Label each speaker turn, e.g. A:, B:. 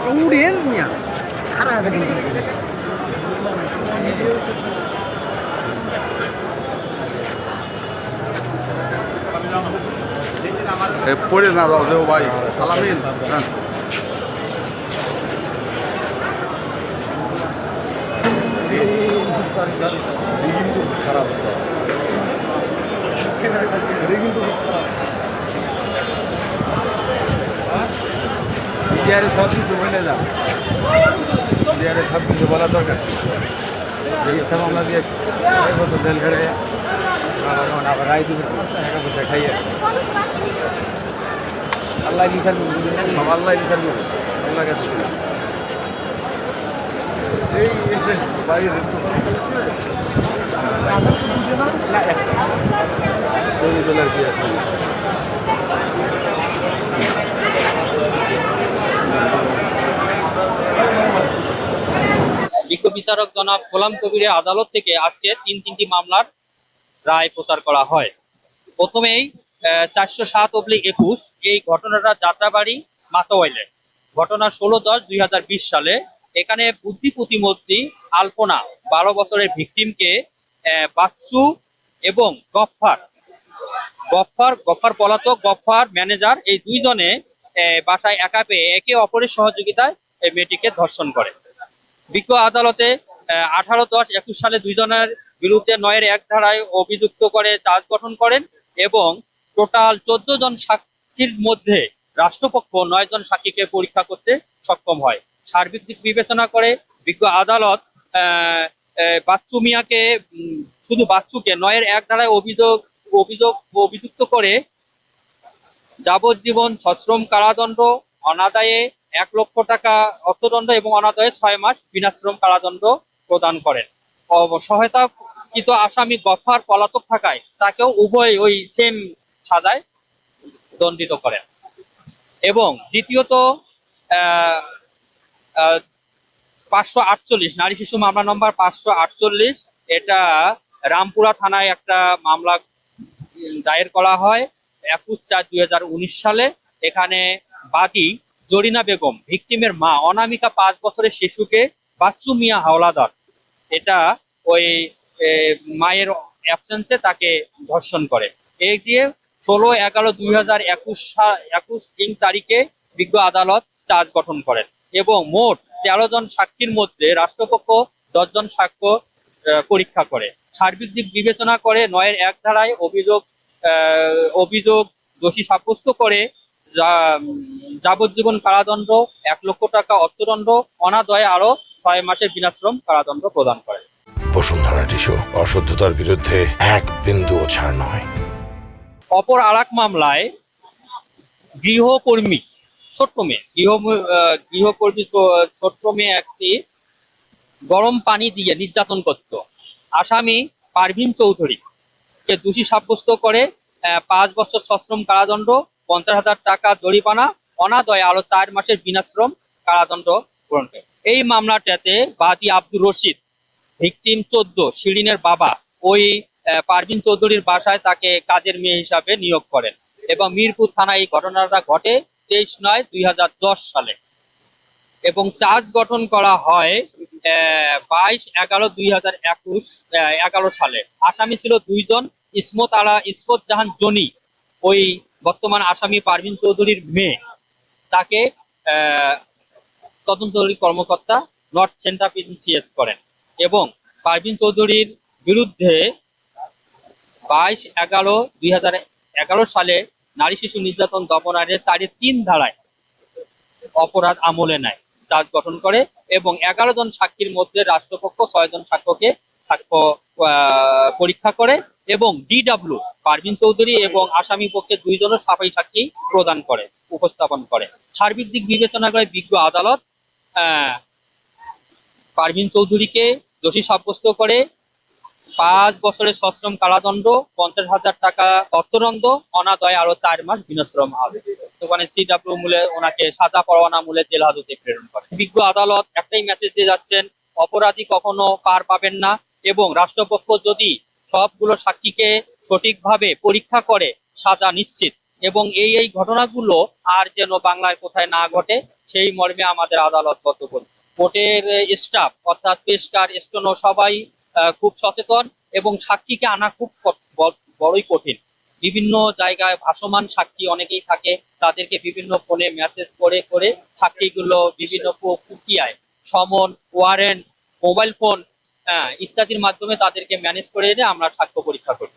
A: Kemudiannya, karena
B: ada পড়ে না দাও দেও ভাই। সালামিন হ্যাঁ।
C: বিহারে সব কিছু বলে দাও। বিহারে সব কিছু বলা দরকার। দেখি সব আমরা দিয়ে এক বছর তেল খেড়ে আবার রায় দিবে। টাকা পয়সা খাইয়ে। আল্লাহ বিচার করবে সব আল্লাহ বিচার করবে আল্লাহ কাছে
B: এই বাইরে
C: চলে আর কি আছে
D: বিজ্ঞ বিচারক জনাব গোলাম কবিরের আদালত থেকে আজকে তিন তিনটি মামলার রায় প্রচার করা হয়। প্রথমেই চারশো সাত অব্লি একুশ। এই ঘটনাটা যাত্রাবাড়ি মাতোয়াইলে। ঘটনা ষোলো দশ দুই হাজার বিশ সালে। এখানে বুদ্ধি প্রতিমূর্তি আলপনা বারো বছরের ভিকটিমকে বাচ্চু এবং গফফার গফফার গফফার পলাতক গফফার ম্যানেজার এই দুইজনে বাসায় একা পেয়ে একে অপরের সহযোগিতায় এই মেয়েটিকে ধর্ষণ করে। বিজ্ঞ আদালতে আঠারো দশ একুশ সালে দুইজনের বিরুদ্ধে নয়ের এক ধারায় অভিযুক্ত করে চার্জ গঠন করেন এবং টোটাল চোদ্দ জন সাক্ষীর মধ্যে রাষ্ট্রপক্ষ নয় জন সাক্ষীকে পরীক্ষা করতে সক্ষম হয়। সার্বিক দিক বিবেচনা করে বিজ্ঞ আদালত বাচ্চু মিয়াকে শুধু বাচ্চুকে নয়ের এক ধারায় অভিযোগ অভিযোগ অভিযুক্ত করে যাবজ্জীবন সশ্রম কারাদণ্ড, অনাদায়ে এক লক্ষ টাকা অর্থদণ্ড এবং অনাদায়ে ছয় মাস বিনাশ্রম কারাদণ্ড প্রদান করেন। সহায়তাকৃত আসামি গফার পলাতক থাকায় তাকেও উভয় ওই সেম সাজায় দণ্ডিত করেন। এবং দ্বিতীয়ত পাঁচশো আটচল্লিশ, নারী শিশু মামলা নম্বর পাঁচশো আটচল্লিশ, এটা রামপুরা থানায় একটা মামলা দায়ের করা হয় একুশ চার দুই সালে। এখানে বাদী জরিনা বেগম, ভিকটিমের মা, অনামিকা পাঁচ বছরের শিশুকে বাচ্চু মিয়া হাওলাদার। এটা ওই মায়ের অ্যাবসেন্সে তাকে ধর্ষণ করে। এই দিয়ে ষোলো এগারো দুই হাজার একুশ একুশ তিন তারিখে বিজ্ঞ আদালত চার্জ গঠন করেন এবং মোট তেরো জন সাক্ষীর মধ্যে রাষ্ট্রপক্ষ দশজন সাক্ষ্য আহ, পরীক্ষা করে। সার্বিক দিক বিবেচনা করে নয়ের এক ধারায় অভিযোগ অভিযোগ দোষী সাব্যস্ত করে যাবজ্জীবন কারাদণ্ড এক লক্ষ টাকা অর্থদণ্ড অনাদয়ে আরও ছয় মাসের বিনাশ্রম কারাদণ্ড প্রদান করে।
E: বসুন্ধরা টিস্যু অশুদ্ধতার বিরুদ্ধে এক বিন্দুও ছাড় নয়।
D: অপর আর মামলায় গৃহকর্মী, ছোট্ট মেয়ে, গৃহ গৃহকর্মী ছোট্ট মেয়ে একটি গরম পানি দিয়ে নির্যাতন করত আসামি পারভিন চৌধুরী কে দোষী সাব্যস্ত করে পাঁচ বছর সশ্রম কারাদণ্ড, পঞ্চাশ হাজার টাকা জরিমানা, অনাদয়ে আরও চার মাসের বিনাশ্রম কারাদণ্ড পূরণ করে। এই মামলাটাতে বাদী আব্দুর রশিদ, ভিকটিম চোদ্দ, শিরিনের বাবা, ওই পারভিন চৌধুরীর বাসায় তাকে কাজের মেয়ে হিসাবে নিয়োগ করেন এবং মিরপুর থানায় এই ঘটনাটা ঘটে তেইশ নয় দুই সালে। এবং চার্জ গঠন করা হয় বাইশ এগারো দুই হাজার একুশ এগারো সালে। আসামি ছিল দুইজন ইসমত আলা ইসমত জাহান জনি ওই বর্তমান আসামি পারভিন চৌধুরীর মেয়ে। তাকে আহ, তদন্তকারী কর্মকর্তা নর্থ সেন্টার সিএস করেন এবং পারভিন চৌধুরীর বিরুদ্ধে বাইশ এগারো দুই সালে নারী শিশু নির্যাতন দমন আইনের চারি তিন ধারায় অপরাধ আমলে নেয়। চার্জ গঠন করে এবং এগারো জন সাক্ষীর মধ্যে রাষ্ট্রপক্ষ ছয় জন সাক্ষ্যকে সাক্ষ্য পরীক্ষা করে এবং ডিডাব্লিউ পারভিন চৌধুরী এবং আসামি পক্ষে দুইজনও সাফাই সাক্ষী প্রদান করে, উপস্থাপন করে। সার্বিক দিক বিবেচনা করে বিজ্ঞ আদালত পারভিন চৌধুরীকে দোষী সাব্যস্ত করে পাঁচ বছরের সশ্রম কারাদণ্ড, পঞ্চাশ হাজার টাকা অর্থদণ্ড অনাদয় আরও চার মাস বিনশ্রম হবে। ওখানে সিডাব্লিউ মূলে ওনাকে সাজা পরোয়ানা মূলে জেল হাজতে প্রেরণ করে। বিজ্ঞ আদালত একটাই মেসেজ দিয়ে যাচ্ছেন, অপরাধী কখনো পার পাবেন না এবং রাষ্ট্রপক্ষ যদি সবগুলো সাক্ষীকে সঠিকভাবে পরীক্ষা করে, সাজা নিশ্চিত এবং এই এই ঘটনাগুলো আর যেন বাংলায় কোথায় না ঘটে, সেই মর্মে আমাদের আদালত বদ্ধপরি কোর্টের স্টাফ অর্থাৎ পেশকার স্টোনো সবাই খুব সচেতন এবং সাক্ষীকে আনা খুব বড়ই কঠিন। বিভিন্ন জায়গায় ভাসমান সাক্ষী অনেকেই থাকে, তাদেরকে বিভিন্ন ফোনে মেসেজ করে করে সাক্ষীগুলো বিভিন্ন প্র- প্রক্রিয়ায় সমন ওয়ারেন্ট মোবাইল ফোন ইত্যাদির মাধ্যমে তাদেরকে ম্যানেজ করে এনে আমরা সাক্ষ্য পরীক্ষা করি।